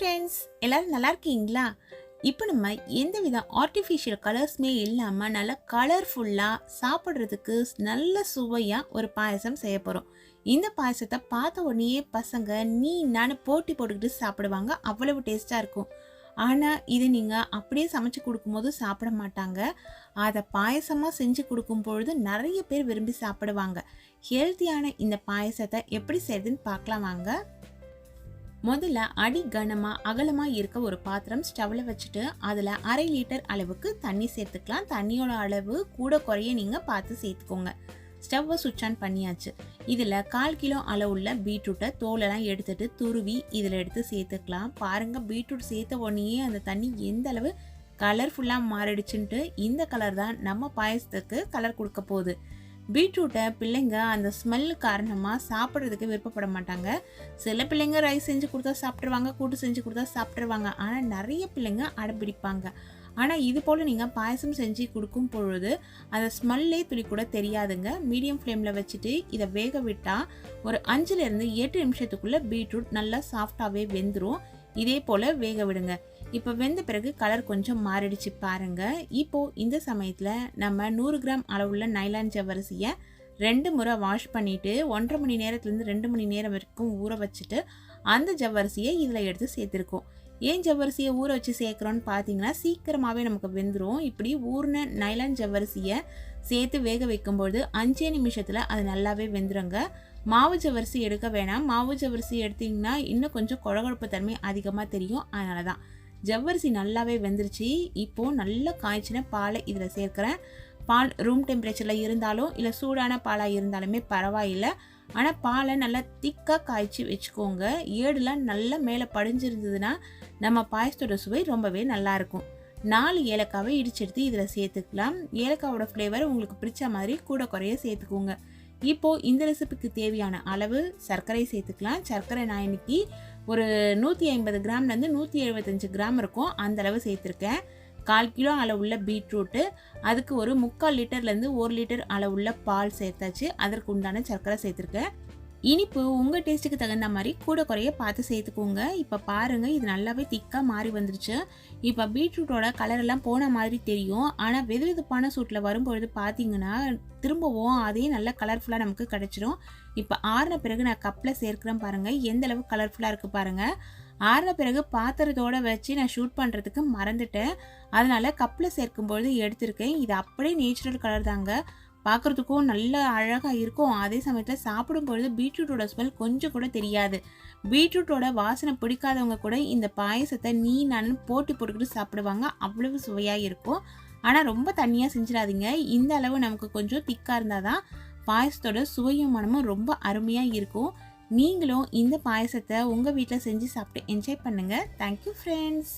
Friends எல்லோரும் நல்லா இருக்கீங்களா? இப்போ நம்ம எந்த வித ஆர்டிஃபிஷியல் கலர்ஸுமே இல்லாமல் நல்லா கலர்ஃபுல்லாக சாப்பிட்றதுக்கு நல்ல சுவையாக ஒரு பாயசம் செய்ய போகிறோம் இந்த பாயசத்தை பார்த்த உடனேயே பசங்க நீ நான் போட்டி போட்டுக்கிட்டு சாப்பிடுவாங்க அவ்வளவு டேஸ்ட்டாக இருக்கும். ஆனால் இதை நீங்கள் அப்படியே சமைச்சு கொடுக்கும்போது சாப்பிட மாட்டாங்க. அதை பாயசமாக செஞ்சு கொடுக்கும் பொழுது நிறைய பேர் விரும்பி சாப்பிடுவாங்க. ஹெல்த்தியான இந்த பாயசத்தை எப்படி செய்யுதுன்னு பார்க்கலாம் வாங்க. முதல்ல அடி கனமாக அகலமாக இருக்க ஒரு பாத்திரம் ஸ்டவ்வில் வச்சுட்டு அதில் அரை லிட்டர் அளவுக்கு தண்ணி சேர்த்துக்கலாம். தண்ணியோட அளவு கூட குறைய நீங்கள் பார்த்து சேர்த்துக்கோங்க. ஸ்டவ்வை சுவிட்ச் ஆன் பண்ணியாச்சு. இதில் கால் கிலோ அளவுள்ள பீட்ரூட்டை தோலெல்லாம் எடுத்துட்டு துருவி இதில் எடுத்து சேர்த்துக்கலாம். பாருங்கள் பீட்ரூட் சேர்த்த உடனேயே அந்த தண்ணி எந்த அளவு கலர்ஃபுல்லாக மாறிடுச்சுன்ட்டு இந்த கலர் தான் நம்ம பாயசத்துக்கு கலர் கொடுக்க போகுது. பீட்ரூட்டை பிள்ளைங்க அந்த ஸ்மெல் காரணமாக சாப்பிட்றதுக்கு விருப்பப்பட மாட்டாங்க. சில பிள்ளைங்க ரைஸ் செஞ்சு கொடுத்தா சாப்பிட்ருவாங்க கூட்டு செஞ்சு கொடுத்தா சாப்பிட்ருவாங்க ஆனால் நிறைய பிள்ளைங்க அடம்பிடிப்பாங்க ஆனால் இது போல் நீங்கள் பாயசம் செஞ்சு கொடுக்கும் பொழுது அந்த ஸ்மெல்லே துளி கூட தெரியாதுங்க. மீடியம் ஃப்ளேமில் வச்சுட்டு இதை வேக விட்டால் ஒரு அஞ்சுலேருந்து எட்டு நிமிஷத்துக்குள்ளே பீட்ரூட் நல்லா சாஃப்டாகவே வெந்துடும் இதே போல் வேக விடுங்க. இப்போ வெந்த பிறகு கலர் கொஞ்சம் மாறிடுச்சு பாருங்க. இப்போது இந்த சமயத்தில் நம்ம நூறு கிராம் அளவுள்ள நைலான் ஜவ்வரிசியை ரெண்டு முறை வாஷ் பண்ணிவிட்டு ஒன்றரை மணி நேரத்துலேருந்து ரெண்டு மணி நேரம் வரைக்கும் ஊற வச்சுட்டு அந்த ஜவ்வரிசியை இதில் எடுத்து சேர்த்துருக்கோம். ஏன் ஜவ்வரிசியை ஊற வச்சு சேர்க்குறோன்னு பார்த்தீங்கன்னா சீக்கிரமாகவே நமக்கு வெந்துடும் இப்படி ஊர்ன நைலான் ஜவ்வரிசியை சேர்த்து வேக வைக்கும்போது அஞ்சே நிமிஷத்தில் அது நல்லாவே வெந்துருங்க. மாவு ஜவ்வரிசி எடுக்க வேணாம். மாவு ஜவ்வரிசி எடுத்திங்கன்னா இன்னும் கொஞ்சம் குழகுழப்பு தன்மை அதிகமாக தெரியும். அதனால தான் ஜவ்வரிசி நல்லாவே வெந்துருச்சு. இப்போது நல்லா காய்ச்சின பாலை இதில் சேர்க்குறேன். பால் ரூம் டெம்பரேச்சரில் இருந்தாலும் இல்லை சூடான பாலாக இருந்தாலுமே பரவாயில்லை. ஆனால் பாலை நல்லா திக்காக காய்ச்சி வச்சுக்கோங்க. ஏடுலாம் நல்லா மேலே படிஞ்சிருந்ததுன்னா நம்ம பாயசத்தோட சுவை ரொம்பவே நல்லாயிருக்கும் நாலு ஏலக்காவை இடிச்செடுத்து இதில் சேர்த்துக்கலாம். ஏலக்காவோட ஃப்ளேவர் உங்களுக்கு பிடிச்ச மாதிரி கூட குறைய சேர்த்துக்கோங்க. இப்போது இந்த ரெசிபிக்கு தேவையான அளவு சர்க்கரை சேர்த்துக்கலாம். சர்க்கரை நான் இன்னைக்கு ஒரு நூற்றி ஐம்பது கிராம்லேருந்து நூற்றி எழுபத்தஞ்சு கிராம் இருக்கும். அந்தளவு சேர்த்துருக்கேன். கால் கிலோ அளவுள்ள பீட்ரூட்டு அதுக்கு ஒரு முக்கால் லிட்டர்லேருந்து ஒரு லிட்டர் அளவுள்ள பால் சேர்த்தாச்சு. அதற்கு உண்டான சர்க்கரை சேர்த்துருக்கேன். இனிப்பு உங்கள் டேஸ்ட்டுக்கு தகுந்த மாதிரி கூட குறைய பார்த்து சேர்த்துக்கோங்க. இப்போ பாருங்கள் இது நல்லாவே திக்காக மாறி வந்துருச்சு. இப்போ பீட்ரூட்டோட கலரெல்லாம் போன மாதிரி தெரியும். ஆனால் வெது வெதுப்பான சூட்டில் வரும்பொழுது பார்த்தீங்கன்னா திரும்பவும் அதே நல்ல கலர்ஃபுல்லாக நமக்கு கிடச்சிரும். இப்போ ஆறின பிறகு நான் கப்பில் சேர்க்குறேன் பாருங்கள் எந்த அளவு கலர்ஃபுல்லாக இருக்குது பாருங்கள் ஆறின பிறகு பாத்திரத்தோடு வச்சு நான் ஷூட் பண்ணுறதுக்கு மறந்துட்டேன். அதனால் கப்பில் சேர்க்கும்பொழுது எடுத்திருக்கேன். இது அப்படியே நேச்சுரல் கலர் தாங்க. பார்க்குறதுக்கும் நல்ல அழகாக இருக்கும். அதே சமயத்தில் சாப்பிடும் பொழுது பீட்ரூட்டோட ஸ்மெல் கொஞ்சம் கூட தெரியாது. பீட்ரூட்டோட வாசனை பிடிக்காதவங்க கூட இந்த பாயசத்தை நீ நான் போட்டி போட்டுக்கிட்டு சாப்பிடுவாங்க. அவ்வளவு சுவையாக இருக்கும். ஆனால் ரொம்ப தண்ணியாக செஞ்சிடாதீங்க. இந்த அளவு நமக்கு கொஞ்சம் திக்காக இருந்தால் தான் பாயசத்தோட சுவையும் மனமும் ரொம்ப அருமையாக இருக்கும். நீங்களும் இந்த பாயசத்தை உங்கள் வீட்டில் செஞ்சு சாப்பிட்டு என்ஜாய் பண்ணுங்கள் தேங்க்யூ ஃப்ரெண்ட்ஸ்